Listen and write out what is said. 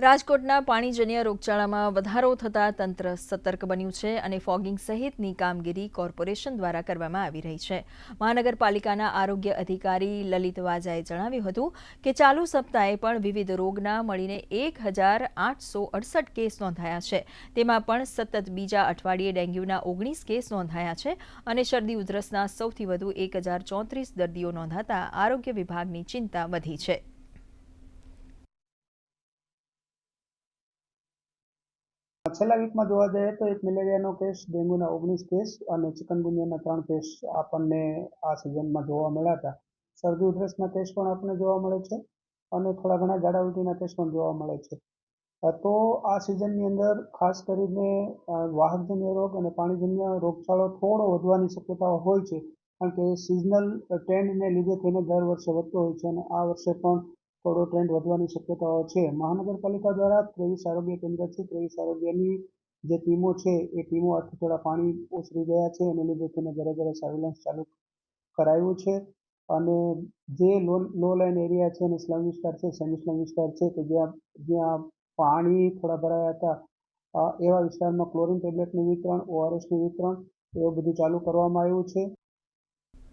રાજકોટના પાણીજન્ય રોગચાળામાં વધારો થતાં તંત્ર સતર્ક બન્યું છે અને ફોગિંગ સહિતની કામગીરી કોર્પોરેશન દ્વારા કરવામાં આવી રહી છે. મહાનગરપાલિકાના આરોગ્ય અધિકારી લલિત વાજાએ જણાવ્યું હતું કે ચાલુ સપ્તાહે પણ વિવિધ રોગના મળીને એક હજાર આઠસો અડસઠ કેસ નોંધાયા છે. તેમાં પણ સતત બીજા અઠવાડિયે ડેન્ગ્યુના ઓગણીસ કેસ નોંધાયા છે અને શરદી ઉધરસના સૌથી વધુ એક હજાર ચોત્રીસ દર્દીઓ નોંધાતા આરોગ્ય વિભાગની ચિંતા વધી છે. છેલ્લા વીકમાં જોવા જઈએ તો એક મેલેરિયાનો કેસ, ડેન્ગ્યુના ઓગણીસ કેસ અને ચિકનગુનિયાના ત્રણ કેસ આપણને આ સિઝનમાં જોવા મળ્યા હતા. શરદી ઉધરસના કેસ પણ આપણને જોવા મળે છે અને થોડા ઘણા ઝાડા ઉલટીના કેસ પણ જોવા મળે છે. તો આ સિઝનની અંદર ખાસ કરીને વાહકજન્ય રોગ અને પાણીજન્ય રોગચાળો થોડો વધવાની શક્યતાઓ હોય છે. કારણ કે સિઝનલ ટ્રેન્ડને લીધે થઈને દર વર્ષે વધતો હોય છે અને આ વર્ષે પણ થોડો ટ્રેન્ડ વધવાની શક્યતાઓ છે. મહાનગરપાલિકા દ્વારા ત્રેવીસ આરોગ્ય કેન્દ્ર છે. ત્રેવીસ આરોગ્યની જે ટીમો છે, એ ટીમો આથી થોડા પાણી ઓસરી ગયા છે એને લીધે તેને ઘરે ઘરે સર્વેલન્સ ચાલુ કરાયું છે. અને જે લો લો લાઇન એરિયા છે અને સ્લમ વિસ્તાર છે સેમી સ્લમ વિસ્તાર છે કે જ્યાં જ્યાં પાણી થોડા ભરાયા હતા એવા વિસ્તારમાં ક્લોરિન ટેબ્લેટનું વિતરણ ઓઆરએસનું વિતરણ, એવું બધું ચાલુ કરવામાં આવ્યું છે.